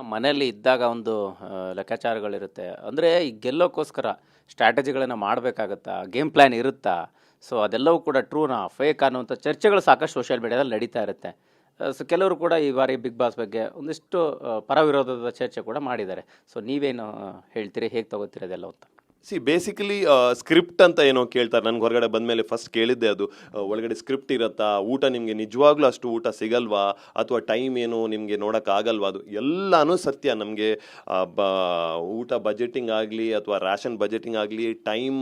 ಮನೆಯಲ್ಲಿ ಇದ್ದಾಗ ಒಂದು ಲೆಕ್ಕಾಚಾರಗಳಿರುತ್ತೆ. ಅಂದರೆ ಈ ಗೆಲ್ಲೋಕ್ಕೋಸ್ಕರ ಸ್ಟ್ರಾಟಜಿಗಳನ್ನು ಮಾಡಬೇಕಾಗತ್ತಾ? ಗೇಮ್ ಪ್ಲ್ಯಾನ್ ಇರುತ್ತಾ? ಸೊ, ಅದೆಲ್ಲವೂ ಕೂಡ ಟ್ರೂನಾ ಫೇಕ್ ಅನ್ನುವಂಥ ಚರ್ಚೆಗಳು ಸಾಕಷ್ಟು ಸೋಷಿಯಲ್ ಮೀಡಿಯಾದಲ್ಲಿ ನಡೀತಾ ಇರುತ್ತೆ. ಸೊ, ಕೆಲವರು ಕೂಡ ಈ ಬಾರಿ ಬಿಗ್ ಬಾಸ್ ಬಗ್ಗೆ ಒಂದಿಷ್ಟು ಪರವಿರೋಧದ ಪರ ವಿರೋಧದ ಚರ್ಚೆ ಕೂಡ ಮಾಡಿದ್ದಾರೆ. ಸೊ, ನೀವೇನು ಹೇಳ್ತೀರಿ? ಹೇಗೆ ತಗೋತೀರಿ ಅದೆಲ್ಲ ಅಂತ? ಸಿ ಬೇಸಿಕಲಿ ಸ್ಕ್ರಿಪ್ಟ್ ಅಂತ ಏನೋ ಕೇಳ್ತಾರೆ. ನನ್ಗೆ ಹೊರಗಡೆ ಬಂದಮೇಲೆ ಫಸ್ಟ್ ಕೇಳಿದ್ದೆ ಅದು. ಆ, ಒಳಗಡೆ ಸ್ಕ್ರಿಪ್ಟ್ ಇರುತ್ತಾ? ಊಟ ನಿಮಗೆ ನಿಜವಾಗ್ಲೂ ಅಷ್ಟು ಊಟ ಸಿಗಲ್ವಾ? ಅಥವಾ ಟೈಮ್ ಏನು ನಿಮಗೆ ನೋಡೋಕ್ಕಾಗಲ್ವಾ ಅದು ಎಲ್ಲನೂ ಸತ್ಯ. ನಮಗೆ ಬ ಊಟ ಬಜೆಟಿಂಗ್ ಆಗಲಿ ಅಥವಾ ರ್ಯಾಷನ್ ಬಜೆಟಿಂಗ್ ಆಗಲಿ ಟೈಮ್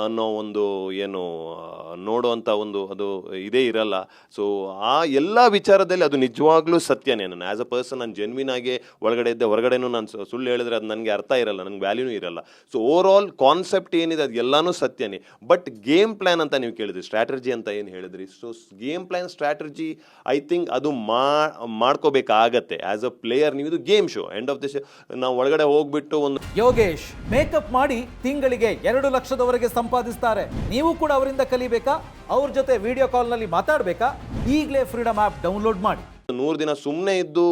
ಅನ್ನೋ ಒಂದು ಏನು ಆ, ನೋಡುವಂಥ ಒಂದು ಅದು ಇದೇ ಇರಲ್ಲ. ಸೊ ಆ ಎಲ್ಲ ವಿಚಾರದಲ್ಲಿ ಅದು ನಿಜವಾಗ್ಲೂ ಸತ್ಯನೇ ನಾನು. ಆ್ಯಸ್ ಅ ಪರ್ಸನ್ ನಾನು ಜೆನ್ವಿನ್ ಆಗಿ ಒಳಗಡೆ ಇದ್ದೆ. ಹೊರಗಡೆನೂ ನಾನು ಸುಳ್ಳು ಹೇಳಿದ್ರೆ ಅದು ನನಗೆ ಅರ್ಥ ಇರಲ್ಲ. ನನಗೆ ವ್ಯಾಲ್ಯೂನೂ ಇರಲ್ಲ. ಸೊ ಓವರ್ ಆಲ್ ಕಾನ್ಸೆಪ್ಟ್ ಏನಿದೆ ಅದು ಎಲ್ಲನೂ ಸತ್ಯನೇ. ಬಟ್ ಗೇಮ್ ಪ್ಲ್ಯಾನ್ ಅಂತ ನೀವು ಕೇಳಿದ್ರಿ ಸ್ಟ್ರಾಟಜಿ ಅಂತ ಏನು ಹೇಳಿದ್ರಿ? So game plan strategy I think ಅದು ಮಾಡ್ಕೋಬೇಕಾಗತ್ತೆ. ಆ್ಯಸ್ ಅ ಪ್ಲೇಯರ್ ನೀವು ಇದು game show end of the show ನಾವು ಒಳಗಡೆ ಹೋಗ್ಬಿಟ್ಟು ಒಂದು ಯೋಗೇಶ್ ಮೇಕಪ್ ಮಾಡಿ ತಿಂಗಳಿಗೆ ಎರಡು ಲಕ್ಷದವರೆಗೆ ಸಂಪಾದಿಸ್ತಾರೆ. ನೀವು ಕೂಡ ಅವರಿಂದ ಕಲಿಬೇಕಾ? ಅವ್ರ ಜೊತೆ ವಿಡಿಯೋ ಕಾಲ್ನಲ್ಲಿ ಮಾತಾಡಬೇಕಾ? ಈಗಲೇ ಫ್ರೀಡಮ್ ಆ್ಯಪ್ ಡೌನ್ಲೋಡ್ ಮಾಡಿ. ನೂರು ದಿನ ಸುಮ್ಮನೆ ಇದ್ದು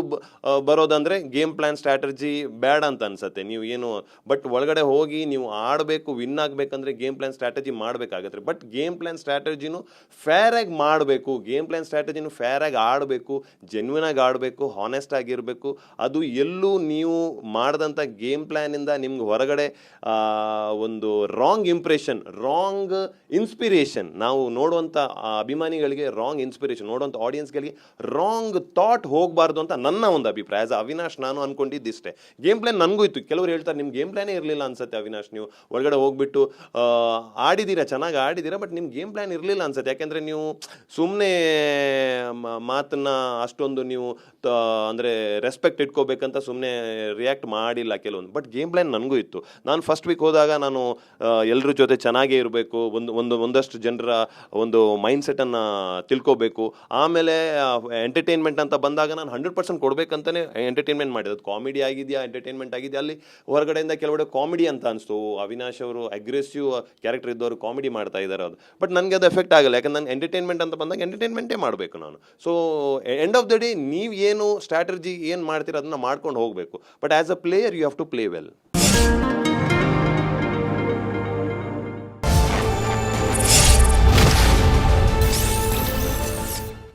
ಬರೋದಂದ್ರೆ ಗೇಮ್ ಪ್ಲಾನ್ ಸ್ಟ್ರಾಟಜಿ ಬೇಡ ಅಂತ ಅನ್ಸತ್ತೆ. ನೀವು ಏನು ಬಟ್ ಒಳಗಡೆ ಹೋಗಿ ನೀವು ಆಡಬೇಕು ವಿನ್ ಆಗಬೇಕಂದ್ರೆ ಗೇಮ್ ಪ್ಲಾನ್ ಸ್ಟ್ರಾಟಜಿ ಮಾಡಬೇಕಾಗತ್ತೆ ಬಟ್ ಗೇಮ್ ಪ್ಲಾನ್ ಸ್ಟ್ರಾಟಜಿನೂ ಫೇರ್ ಆಗಿ ಮಾಡಬೇಕು ಗೇಮ್ ಪ್ಲಾನ್ ಸ್ಟ್ರಾಟಜಿನೂ ಫೇರ್ ಆಗಿ ಆಡಬೇಕು ಜೆನ್ವಿನ್ ಆಗಿ ಆಡಬೇಕು ಹಾನೆಸ್ಟ್ ಆಗಿರಬೇಕು ಅದು ಎಲ್ಲೂ ನೀವು ಮಾಡಿದಂಥ ಗೇಮ್ ಪ್ಲ್ಯಾನಿಂದ ನಿಮ್ಗೆ ಹೊರಗಡೆ ಒಂದು ರಾಂಗ್ ಇಂಪ್ರೆಷನ್ ರಾಂಗ್ ಇನ್ಸ್ಪಿರೇಷನ್ ನಾವು ನೋಡುವಂಥ ಅಭಿಮಾನಿಗಳಿಗೆ ರಾಂಗ್ ಇನ್ಸ್ಪಿರೇಷನ್ ನೋಡುವಂಥ ಆಡಿಯನ್ಸ್ಗಳಿಗೆ ರಾಂಗ್ ಥಾಟ್ ಹೋಗಬಾರ್ದು ಅಂತ ನನ್ನ ಒಂದು ಅಭಿಪ್ರಾಯ. ಆಸ್ ಅವಿನಾಶ್ ನಾನು ಅನ್ಕೊಂಡಿದ್ದಿಷ್ಟೇ ಗೇಮ್ ಪ್ಲಾನ್ ನನಗೂ ಇತ್ತು. ಕೆಲವರು ಹೇಳ್ತಾರೆ ನಿಮ್ಮ ಗೇಮ್ ಪ್ಲಾನೇ ಇರಲಿಲ್ಲ ಅನ್ಸುತ್ತೆ ಅವಿನಾಶ್ ನೀವು. ಒಳಗಡೆ ಹೋಗ್ಬಿಟ್ಟು ಆಡಿದ್ದೀರಾ ಚೆನ್ನಾಗಿ ಆಡಿದ್ದೀರಾ ಬಟ್ ನಿಮ್ಮ ಗೇಮ್ ಪ್ಲಾನ್ ಇರಲಿಲ್ಲ ಅನ್ಸುತ್ತೆ. ಯಾಕೆಂದರೆ ನೀವು ಸುಮ್ಮನೆ ಮಾತನ್ನ ಅಷ್ಟೊಂದು ನೀವು ಅಂದರೆ ರೆಸ್ಪೆಕ್ಟ್ ಇಟ್ಕೋಬೇಕಂತ ಸುಮ್ಮನೆ ರಿಯಾಕ್ಟ್ ಮಾಡಿಲ್ಲ ಕೆಲವೊಂದು. ಬಟ್ ಗೇಮ್ ಪ್ಲಾನ್ ನನಗೂ ಇತ್ತು. ನಾನು ಫಸ್ಟ್ ವೀಕ್ ಹೋದಾಗ ನಾನು ಎಲ್ಲರ ಜೊತೆ ಚೆನ್ನಾಗೇ ಇರಬೇಕು. ಒಂದು ಒಂದು, ಒಂದಷ್ಟು ಜನರ ಒಂದು ಮೈಂಡ್ ಸೆಟನ್ನು ತಿಳ್ಕೋಬೇಕು. ಆಮೇಲೆ ಎಂಟರ್ಟೈನ್ಮೆಂಟ್ ಅಂತ ಬಂದಾಗ ನಾನು ಹಂಡ್ರೆಡ್ ಪರ್ಸೆಂಟ್ ಕೊಡಬೇಕಂತಲೇ ಎಂಟರ್ಟೈನ್ಮೆಂಟ್ ಮಾಡಿದೆ. ಅದು ಕಾಮಿಡಿ ಆಗಿದೆಯಾ ಎಂಟರ್ಟೈನ್ಮೆಂಟ್ ಆಗಿದೆಯಾ? ಅಲ್ಲಿ ಹೊರಗಡೆಯಿಂದ ಕೆಲವೆಡೆ ಕಾಮಿಡಿ ಅಂತ ಅನಿಸ್ತು. ಅವಿನಾಶ್ ಅವರು ಅಗ್ರೆಸಿವ್ ಕ್ಯಾರೆಕ್ಟರ್ ಇದ್ದವರು ಕಾಮಿಡಿ ಮಾಡ್ತಾ ಇದ್ದಾರೆ ಅದು. ಬಟ್ ನನಗೆ ಅದು ಎಫೆಕ್ಟ್ ಆಗಲ್ಲ. ಯಾಕಂದ್ರೆ ನಾನು ಎಂಟರ್ಟೈನ್ಮೆಂಟ್ ಅಂತ ಬಂದಾಗ ಎಂಟರ್ಟೈನ್ಮೆಂಟೇ ಮಾಡಬೇಕು ನಾನು. So end of the day ನೀವು ಏನು ಸ್ಟ್ರಾಟಜಿ ಏನು ಮಾಡ್ತೀರ ಅದನ್ನ ಮಾಡ್ಕೊಂಡು ಹೋಗಬೇಕು. But as a player you have to play well